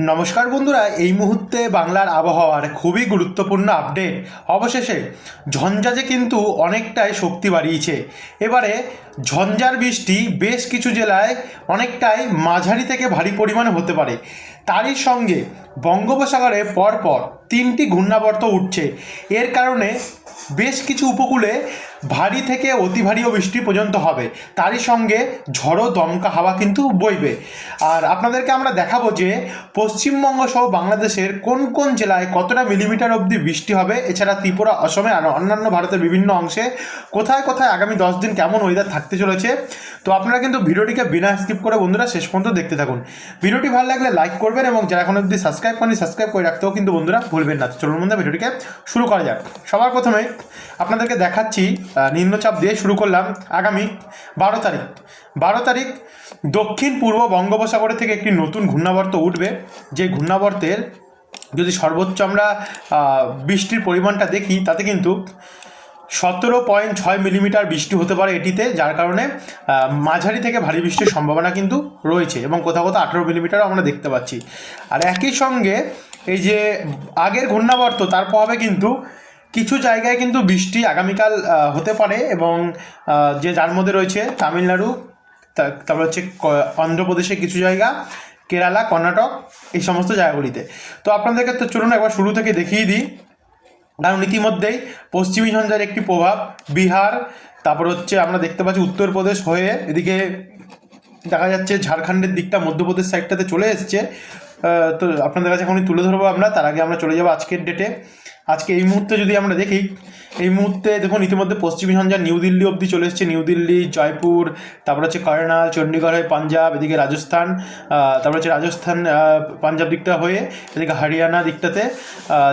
নমস্কার বন্ধুরা, এই মুহূর্তে বাংলার আবহাওয়ার খুবই গুরুত্বপূর্ণ আপডেট। অবশেষে ঝঞ্ঝাজে কিন্তু অনেকটাই শক্তি বাড়িয়েছে। এবারে ঝঞ্ঝার বৃষ্টি বেশ কিছু জেলায় অনেকটাই মাঝারি থেকে ভারী পরিমাণে হতে পারে। তারই সঙ্গে বঙ্গোপসাগরে পরপর তিনটি ঘূর্ণাবর্ত উঠছে। এর কারণে বেশ কিছু উপকূলে ভারী থেকে অতি ভারী বৃষ্টি পর্যন্ত হবে। তারই সঙ্গে ঝড়ো দমকা হাওয়া কিন্তু বইবে। আর আপনাদেরকে আমরা দেখাবো যে পশ্চিমবঙ্গ সহ বাংলাদেশের কোন কোন জেলায় কতটা মিলিমিটার অবধি বৃষ্টি হবে, এছাড়া ত্রিপুরা, অসমে আর অন্যান্য ভারতের বিভিন্ন অংশে কোথায় কোথায় আগামী দশ দিন কেমন ওয়েদার থাকতে চলেছে। তো আপনারা কিন্তু ভিডিওটিকে বিনা স্কিপ করে বন্ধুরা শেষ পর্যন্ত দেখতে থাকুন। ভিডিওটি ভালো লাগলে লাইক করবেন এবং যারা এখন অবধি সাবস্ক্রাইব করেনি সাবস্ক্রাইব করে রাখতেও কিন্তু বন্ধুরা ভুলবেন না। চলুন বন্ধুরা, ভিডিওটিকে শুরু করা যাক। সবার প্রথমে আপনাদেরকে দেখাচ্ছি নিম্নচাপ দিয়ে শুরু করলাম আগামী বারো তারিখ। বারো তারিখ দক্ষিণ পূর্ব বঙ্গোপসাগরে থেকে একটি নতুন ঘূর্ণাবর্ত উঠবে। যে ঘূর্ণাবর্তের যদি সর্বোচ্চ আমরা বৃষ্টির পরিমাণটা দেখি, তাতে কিন্তু সতেরো পয়েন্ট ছয় মিলিমিটার বৃষ্টি হতে পারে এটিতে, যার কারণে মাঝারি থেকে ভারী বৃষ্টির সম্ভাবনা কিন্তু রয়েছে এবং কোথাও কোথাও আঠেরো মিলিমিটারও আমরা দেখতে পাচ্ছি। আর একই সঙ্গে এই যে আগের ঘূর্ণাবর্ত, তার প্রভাবে কিন্তু কিছু জায়গায় কিন্তু বৃষ্টি আগামীকাল হতে পারে এবং যে যার মধ্যে রয়েছে তামিলনাড়ু তারপর হচ্ছে ক- অন্ধ্রপ্রদেশে কিছু জায়গা, কেরালা, কর্ণাটক, এই সমস্ত জায়গাগুলিতে। তো আপনাদেরকে তো চলুন একবার শুরু থেকে দেখিয়ে দিই। কারণ ইতিমধ্যেই পশ্চিমী ঝঞ্ঝার একটি প্রভাব, বিহার, তারপর হচ্ছে আমরা দেখতে পাচ্ছি উত্তরপ্রদেশ হয়ে এদিকে দেখা যাচ্ছে ঝাড়খণ্ডের দিকটা মধ্যপ্রদেশ সাইডটাতে চলে এসছে। তো আপনাদের কাছে এখনই তুলে ধরবো আমরা, তার আগে আমরা চলে যাব আজকের ডেটে আজকে এই মুহূর্তে যদি আমরা দেখি, এই মুহূর্তে দেখুন, ইতিমধ্যে পশ্চিমী ঝঞ্ঝা নিউ দিল্লি অবধি চলে এসছে। নিউ দিল্লি, জয়পুর, তারপর হচ্ছে কার্নাল চণ্ডীগড় হয়ে পাঞ্জাব, এদিকে রাজস্থান তারপর হচ্ছে রাজস্থান পাঞ্জাব দিকটা হয়ে এদিকে হরিয়ানা দিকটাতে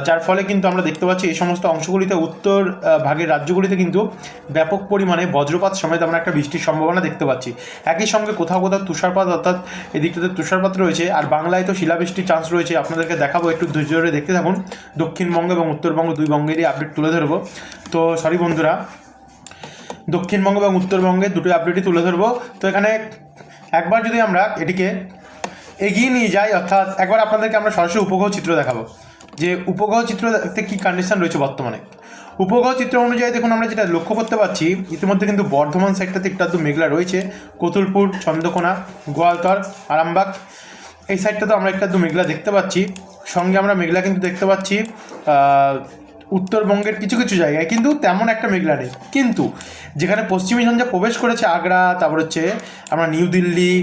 যার ফলে কিন্তু আমরা দেখতে পাচ্ছি এই সমস্ত অংশগুলিতে উত্তর ভাগের রাজ্যগুলিতে কিন্তু ব্যাপক পরিমাণে বজ্রপাত সমেত আমরা একটা বৃষ্টির সম্ভাবনা দেখতে পাচ্ছি। একই সঙ্গে কোথাও কোথাও তুষারপাত অর্থাৎ এই দিকটাতে তুষারপাত রয়েছে, আর বাংলায় তো শিলাবৃষ্টির চান্স রয়েছে। আপনাদেরকে দেখাবো, একটু ধৈর্য ধরে দেখতে থাকুন। দক্ষিণবঙ্গ এবং উত্তরবঙ্গ দুই বঙ্গেরই আপডেট তুলে ধরবো। তো সরি বন্ধুরা, দক্ষিণবঙ্গ এবং উত্তরবঙ্গে দুটো আপডেটই তুলে ধরবো। তো এখানে একবার যদি আমরা এটিকে এগিয়ে নিয়ে যাই, অর্থাৎ একবার আপনাদেরকে আমরা সরাসরি উপগ্রহ চিত্র দেখাবো। যে উপগ্রহ চিত্র দেখতে কী কন্ডিশন রয়েছে বর্তমানে? উপগ্রহ চিত্র অনুযায়ী দেখুন, আমরা যেটা লক্ষ্য করতে পারছি, ইতিমধ্যে কিন্তু বর্ধমান সাইডটাতে একটু মেঘলা রয়েছে। কতুলপুর, চন্দ্রকোনা, গোয়ালতর, আরামবাগ এই সাইডটাতে আমরা একটা দু মেঘলা দেখতে পাচ্ছি। সঙ্গে আমরা মেঘলা কিন্তু দেখতে পাচ্ছি। উত্তরবঙ্গের কিছু কিছু জায়গায়, কিন্তু তেমন একটা মেঘলা নেই। কিন্তু যেখানে পশ্চিমী ঝঞ্ঝা প্রবেশ করেছে, আগ্রা, তারপর হচ্ছে আমরা নিউ দিল্লি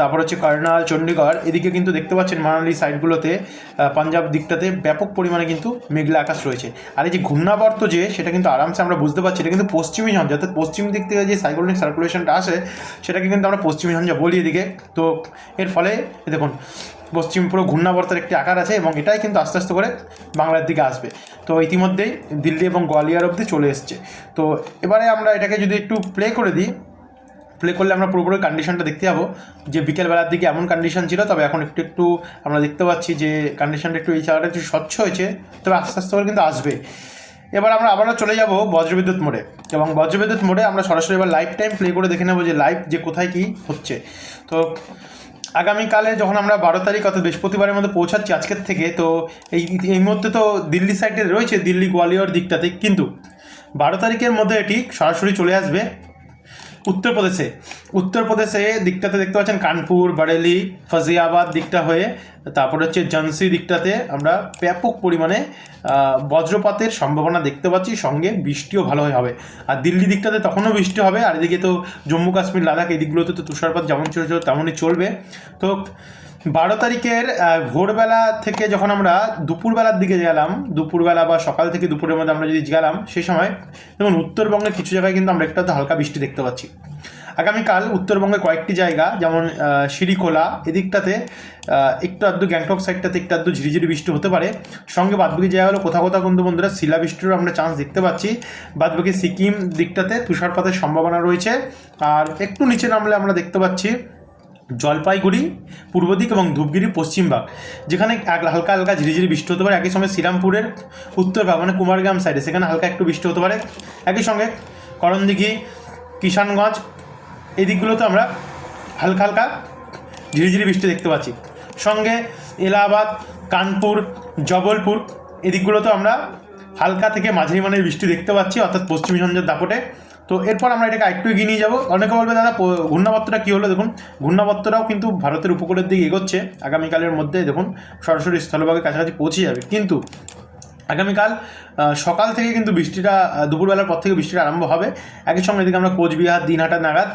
তারপর হচ্ছে কার্নাল চণ্ডীগড় এদিকে কিন্তু দেখতে পাচ্ছেন মানালি সাইডগুলোতে পাঞ্জাব দিকটাতে ব্যাপক পরিমাণে কিন্তু মেঘলা আকাশ রয়েছে। আর এই যে ঘূর্ণাবর্ত যে, সেটা কিন্তু আরামসে আমরা বুঝতে পারছি, এটা কিন্তু পশ্চিমী ঝঞ্ঝা অর্থাৎ পশ্চিম দিক থেকে যে সাইক্লোনিক সার্কুলেশনটা আসে, সেটাকে কিন্তু আমরা পশ্চিমী ঝঞ্ঝা বলি এদিকে। তো এর ফলে দেখুন পশ্চিম পুরো ঘূর্ণাবর্তের একটি আকার আছে এবং এটাই কিন্তু আস্তে আস্তে করে বাংলার দিকে আসবে। তো ইতিমধ্যেই দিল্লি এবং গোয়ালিয়র অবধি চলে এসছে। তো এবারে আমরা এটাকে যদি একটু প্লে করে দিই প্লে করলে আমরা পুরোপুরি কন্ডিশনটা দেখতে পাবো যে বিকেলবেলার দিকে এমন কন্ডিশন ছিল, তবে এখন একটু একটু আমরা দেখতে পাচ্ছি যে কন্ডিশনটা একটু এই জায়গাটা একটু স্বচ্ছ হয়েছে, তবে আস্তে আস্তে করে কিন্তু আসবে। এবার আমরা আবারও চলে যাব বজ্রবিদ্যুৎ মোড়ে এবং বজ্রবিদ্যুৎ মোড়ে আমরা সরাসরি এবার লাইভ টাইম প্লে করে দেখে নেব যে লাইভ যে কোথায় কী হচ্ছে। তো আগামীকালে যখন আমরা বারো তারিখ অর্থাৎ বৃহস্পতিবারের মধ্যে পৌঁছাচ্ছি আজকের থেকে, তো এই এই মুহূর্তে তো দিল্লি সাইডে রয়েছে, দিল্লি গোয়ালিয়র দিকটাতে। কিন্তু বারো তারিখের মধ্যে এটি সরাসরি চলে আসবে উত্তরপ্রদেশে। উত্তরপ্রদেশে দিকটাতে দেখতে পাচ্ছেন কানপুর বারেলি ফাজিয়াবাদ দিকটা হয়ে তারপর হচ্ছে ঝান্সি দিকটাতে আমরা ব্যাপক পরিমাণে বজ্রপাতের সম্ভাবনা দেখতে পাচ্ছি, সঙ্গে বৃষ্টিও ভালোই হবে। আর দিল্লি দিকটাতে তখনও বৃষ্টি হবে, আর এদিকে তো জম্মু কাশ্মীর, লাদাখ, এই দিকগুলোতে তো তুষারপাত যেমন চলছিল তেমনই চলবে। তো বারো তারিখের ভোরবেলা থেকে যখন আমরা দুপুরবেলার দিকে গেলাম, দুপুরবেলা বা সকাল থেকে দুপুরের মধ্যে আমরা যদি গেলাম সেই সময় দেখুন, উত্তরবঙ্গের কিছু জায়গায় কিন্তু আমরা একটু হালকা বৃষ্টি দেখতে পাচ্ছি। আগামীকাল উত্তরবঙ্গের কয়েকটি জায়গা যেমন আহ, এদিকটাতে একটু আধটু গ্যাংটক সাইডটাতে একটু আধটু ঝিরিঝিরি বৃষ্টি হতে পারে। সঙ্গে বাদবাকি জায়গাগুলো কোথাও কোথাও কিন্তু বন্ধুরা শিলাবৃষ্টিরও আমরা চান্স দেখতে পাচ্ছি। বাদবাকি সিকিম দিকটাতে তুষারপাতের সম্ভাবনা রয়েছে। আর একটু নিচে নামলে আমরা দেখতে পাচ্ছি জলপাইগুড়ি পূর্ব দিক এবং ধূপগিরি পশ্চিমবাগ যেখানে হালকা হালকা ঝিরিঝিরি বৃষ্টি হতে পারে। একই সঙ্গে শ্রীরামপুরের উত্তর ভাগ মানে কুমারগ্রাম সাইডে সেখানে হালকা একটু বৃষ্টি হতে পারে। একই সঙ্গে করণদিঘি কিষানগঞ্জ এই দিকগুলোতে আমরা হালকা হালকা ঝিরিঝিরি বৃষ্টি দেখতে পাচ্ছি। সঙ্গে এলাহাবাদ, কানপুর, জবলপুর এদিকগুলোতেও আমরা হালকা থেকে মাঝারি মানের বৃষ্টি দেখতে পাচ্ছি, অর্থাৎ পশ্চিমী ঝঞ্ঝার দাপটে। তো এরপর আমরা এটাকে একটু এগিয়ে নিয়ে যাব। অনেকে বলবে, দাদা ঘূর্ণাবর্তটা কী হলো? দেখুন, ঘূর্ণাবর্তটাও কিন্তু ভারতের উপকূলের দিকে এগোচ্ছে। আগামীকালের মধ্যে দেখুন, সরাসরি স্থলভাগের কাছাকাছি পৌঁছে যাবে। কিন্তু আগামীকাল সকাল থেকে কিন্তু বৃষ্টিটা দুপুরবেলার পর থেকে বৃষ্টিটা আরম্ভ হবে। একই সঙ্গে এদিকে আমরা কোচবিহার, দিনহাটা নাগাদ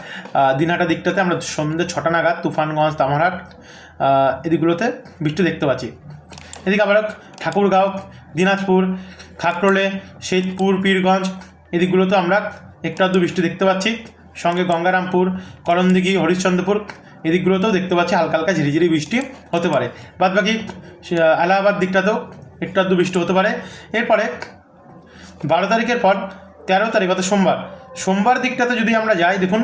দিনহাটা দিকটাতে আমরা সন্ধ্যে ছটা নাগাদ তুফানগঞ্জ, তামারহাট এদিকগুলোতে বৃষ্টি দেখতে পাচ্ছি। এদিকে আবার ঠাকুরগাঁও, দিনাজপুর, খাকরোলে শেখপুর পীরগঞ্জ, এদিকগুলোতে আমরা একটু আধটু বৃষ্টি দেখতে পাচ্ছি। সঙ্গে গঙ্গারামপুর, করণদিঘি, হরিশ্চন্দ্রপুর, এদিকগুলোতেও দেখতে পাচ্ছি হালকা হালকা ঝিরিঝিরি বৃষ্টি হতে পারে। বাদ বাকি এলাহাবাদ দিকটাতেও একটু আধটু বৃষ্টি হতে পারে। এরপরে বারো তারিখের পর তেরো তারিখ, অর্থাৎ সোমবার। সোমবার দিকটাতে যদি আমরা যাই, দেখুন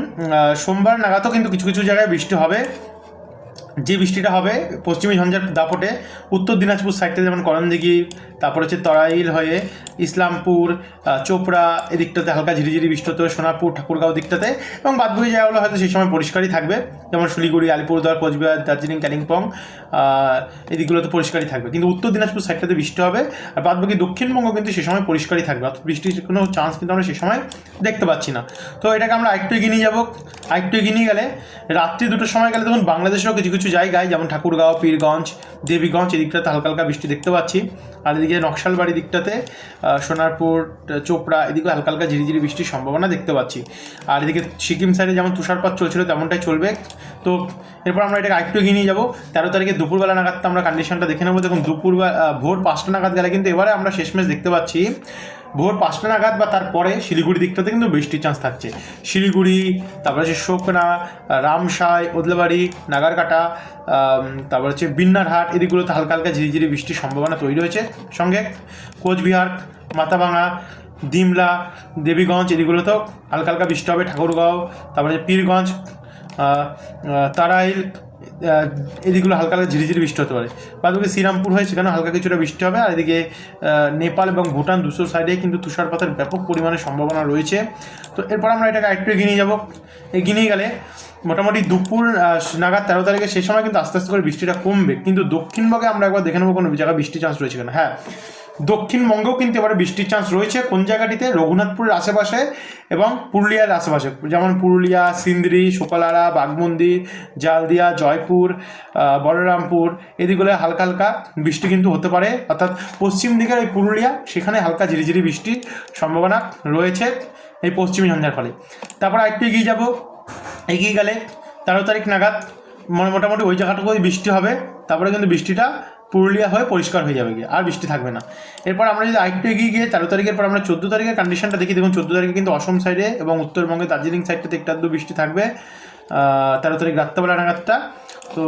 সোমবার নাগাদও কিন্তু কিছু কিছু জায়গায় বৃষ্টি হবে। বৃষ্টিটা হবে পশ্চিমী ঝঞ্ঝার দাপটে উত্তর দিনাজপুর সাইডটা যেমন করণদিঘি তারপর হচ্ছে তরাইল হয়ে ইসলামপুর চোপড়া এদিকটাতে হালকা ঝিরিঝিরি বৃষ্টি হতে হবে সোনারপুর ঠাকুরগাঁও দিকটাতে এবং বাদবাকি জায়গাগুলো হয়তো সেই সময় পরিষ্কারই থাকবে। যেমন শিলিগুড়ি আলিপুরদুয়ার কোচবিহার দার্জিলিং কালিম্পং আহ, এদিকগুলোতে পরিষ্কারই থাকবে। কিন্তু উত্তর দিনাজপুর সাইডটাতে বৃষ্টি হবে আর বাদবাকি দক্ষিণবঙ্গ কিন্তু সে সময় পরিষ্কারই থাকবে। অর্থাৎ বৃষ্টির কোনো চান্স কিন্তু আমরা সে সময় দেখতে পাচ্ছি না। তো এটাকে আমরা আরেকটু এগিয়ে নিয়ে যাব। আরেকটু এগিয়ে নিয়ে গেলে রাত্রি দুটোর সময় গেলে দেখুন বাংলাদেশেরও কিছু কিছু জায়গায়, যেমন ঠাকুরগাঁও, পীরগঞ্জ, দেবীগঞ্জ, এদিকটাতে হালকা হালকা বৃষ্টি দেখতে পাচ্ছি। আর এদিকে নকশালবাড়ি দিকটাতে সোনারপুর, চোপড়া এদিকে হালকা হালকা ঝিরিঝিরি বৃষ্টির সম্ভাবনা দেখতে পাচ্ছি। আর এদিকে সিকিম সাইডে যেমন তুষারপাত চলছিল, তেমনটাই চলবে। তো এরপর আমরা এটাকে আরেকটু এগিয়ে নিয়ে যাব। তেরো তারিখে দুপুরবেলা নাগাদ আমরা কন্ডিশনটা দেখে নেব। দেখুন দুপুর ভোর পাঁচটা নাগাদ গেলে কিন্তু এবারে আমরা শেষমেশ দেখতে পাচ্ছি। ভোর পাঁচটা নাগাদ বা তারপরে শিলিগুড়ি দিকটাতে কিন্তু বৃষ্টির চান্স থাকছে। শিলিগুড়ি, তারপরে হচ্ছে শোকনা, রামসাই, ওদলাবাড়ি, নাগারকাটা তারপর হচ্ছে বিন্নারহাট, এদিকগুলোতে হালকা হালকা ঝিরিঝিরি বৃষ্টির সম্ভাবনা তৈরি হয়েছে। সঙ্গে কোচবিহার, মাথাভাঙা, ডিমলা, দেবীগঞ্জ এদিকগুলোতেও হালকা হালকা বৃষ্টি হবে। ঠাকুরগাঁও, তারপরে পীরগঞ্জ তারাইল এদিকগুলো হালকা হালকা ঝিরিঝিরি বৃষ্টি হতে পারে। বাদ বাকি শ্রীরামপুর হয় সেখানে হালকা কিছুটা বৃষ্টি হবে। আর এদিকে নেপাল এবং ভুটান দুশো সাইডে কিন্তু তুষারপাতের ব্যাপক পরিমাণে সম্ভাবনা রয়েছে। তো এরপর আমরা এটাকে আরেকটু এগিয়ে নিয়ে যাব। এগিয়ে নিয়ে গেলে মোটামুটি দুপুর নাগাদ তেরো তারিখে সেই সময় কিন্তু আস্তে আস্তে করে বৃষ্টিটা কমবে। কিন্তু দক্ষিণবঙ্গে আমরা একবার দেখে নেব কোনো জায়গায় বৃষ্টির চান্স রয়েছে কিনা। হ্যাঁ দক্ষিণবঙ্গেও কিন্তু এবারে বৃষ্টির চান্স রয়েছে। কোন জায়গাটিতে? রঘুনাথপুরের আশেপাশে এবং পুরুলিয়ার আশেপাশে। যেমন পুরুলিয়া, সিন্দ্রি সোপালারা বাগমন্দির জালদিয়া, জয়পুর বলরামপুর এদিকগুলো হালকা হালকা বৃষ্টি কিন্তু হতে পারে। অর্থাৎ পশ্চিম দিকের ওই পুরুলিয়া, সেখানে হালকা ঝিরিঝিরি বৃষ্টির সম্ভাবনা রয়েছে এই পশ্চিমী ঝঞ্ঝার ফলে। তারপর আরেকটু এগিয়ে যাব। এগিয়ে গেলে তেরো তারিখ নাগাদ মানে মোটামুটি ওই জায়গাটুকুই বৃষ্টি হবে। তারপরে কিন্তু বৃষ্টিটা পুরুলিয়া হয়ে পরিষ্কার হয়ে যাবে গিয়ে, আর বৃষ্টি থাকবে না। এরপর আমরা যদি আরেকটু এগিয়ে গিয়ে তেরো তারিখের পর আমরা চোদ্দ তারিখের কন্ডিশনটা দেখি, দেখুন চোদ্দ তারিখে কিন্তু অসম সাইডে এবং উত্তরবঙ্গে দার্জিলিং সাইডটাতে একটু আধটু বৃষ্টি থাকবে তেরো তারিখ রাত্রেবেলা নাগাদটা। তো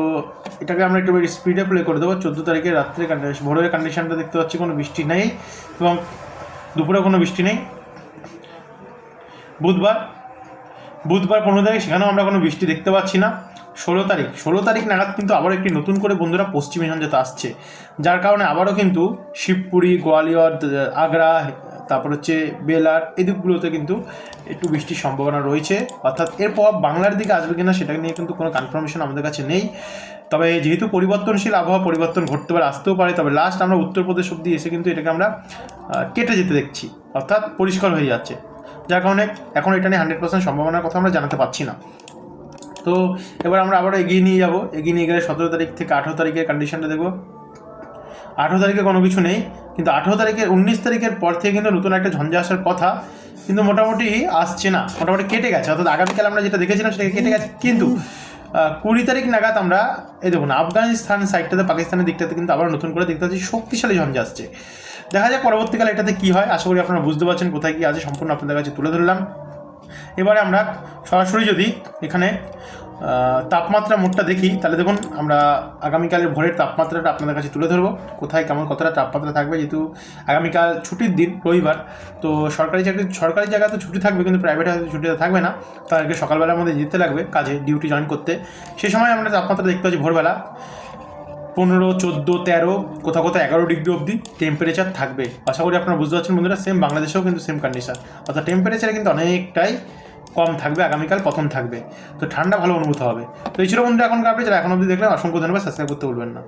এটাকে আমরা একটু স্পিডে প্লে করে দেবো। চোদ্দ তারিখে রাত্রে ভোরের কন্ডিশনটা দেখতে পাচ্ছি কোনো বৃষ্টি নেই এবং দুপুরে কোনো বৃষ্টি নেই। বুধবার বুধবার পনেরো তারিখ, সেখানেও আমরা কোনো বৃষ্টি দেখতে পাচ্ছি না। ষোলো তারিখ ষোলো তারিখ নাগাদ কিন্তু আবার একটি নতুন করে বন্ধুরা পশ্চিমী ঝঞ্ঝাতে আসছে। যার কারণে আবারও কিন্তু শিবপুরি, গোয়ালিয়র আগ্রা, তারপর হচ্ছে বেলার এই দিকগুলোতে কিন্তু একটু বৃষ্টির সম্ভাবনা রয়েছে। অর্থাৎ এরপর বাংলার দিকে আসবে কিনা সেটা নিয়ে কিন্তু কোনো কনফার্মেশন আমাদের কাছে নেই। তবে যেহেতু পরিবর্তনশীল আবহাওয়া পরিবর্তন ঘটতে পারে, আসতেও পারে, তবে লাস্ট আমরা উত্তরপ্রদেশ অব্দি এসে কিন্তু এটাকে আমরা কেটে যেতে দেখছি। অর্থাৎ পরিষ্কার হয়ে যাচ্ছে। যার কারণে এখন এটা নিয়ে হান্ড্রেড পার্সেন্ট সম্ভাবনার কথা আমরা জানাতে পারছি না। তো এবার আমরা আবারও এগিয়ে নিয়ে যাব। এগিয়ে নিয়ে গেলে সতেরো তারিখ থেকে আঠেরো তারিখের কন্ডিশনটা দেখব। আঠেরো তারিখে কোনো কিছু নেই, কিন্তু আঠেরো তারিখের উনিশ তারিখের পর থেকে কিন্তু নতুন একটা ঝঞ্ঝা আসার কথা, কিন্তু মোটামুটি আসছে না। মোটামুটি কেটে গেছে। অর্থাৎ আগামীকাল আমরা যেটা দেখেছিলাম সেটা কেটে গেছে। কিন্তু কুড়ি তারিখ নাগাদ আমরা, এই দেখুন, আফগানিস্তান সাইডটাতে পাকিস্তানের দিকটাতে কিন্তু আবার নতুন করে দেখতে পাচ্ছি, শক্তিশালী ঝঞ্ঝা আসছে। দেখা যাক পরবর্তীকালে এটাতে কী হয়। আশা করি আপনারা বুঝতে পারছেন কোথায় কী আছে, সম্পূর্ণ আপনাদের কাছে তুলে ধরলাম। এবারে আমরা সরাসরি যদি এখানে তাপমাত্রা মোটটা দেখি, তাহলে দেখুন আমরা আগামীকালের ভোরের তাপমাত্রাটা আপনাদের কাছে তুলে ধরবো। কোথায় কেমন কতটা তাপমাত্রা থাকবে, যেহেতু আগামীকাল ছুটির দিন, রবিবার, তো সরকারি চাকরি, সরকারি জায়গায় তো ছুটি থাকবে, কিন্তু প্রাইভেটে হয়তো ছুটিটা থাকবে না। তাদেরকে সকালবেলার মধ্যে যেতে লাগবে কাজে ডিউটি জয়েন করতে। সে সময় আমরা তাপমাত্রা দেখতে পাচ্ছি ভোরবেলা। পনেরো, চোদ্দ, তেরো, কোথাও কোথাও এগারো ডিগ্রি অবধি টেম্পারেচার থাকবে। আশা করি আপনারা বুঝতে পারছেন বন্ধুরা সেম বাংলাদেশেও কিন্তু সেম কন্ডিশন অর্থাৎ টেম্পারেচারে কিন্তু অনেকটাই কম থাকবে, আগামীকাল প্রথম থাকবে। তো ঠান্ডা ভালো অনুভূত হবে। তো এই ছিল বন্ধুরা এখনকার আপডেট যারা এখন অবধি দেখলেন, অসংখ্য ধন্যবাদ। সাবস্ক্রাইব করতে ভুলবেন না।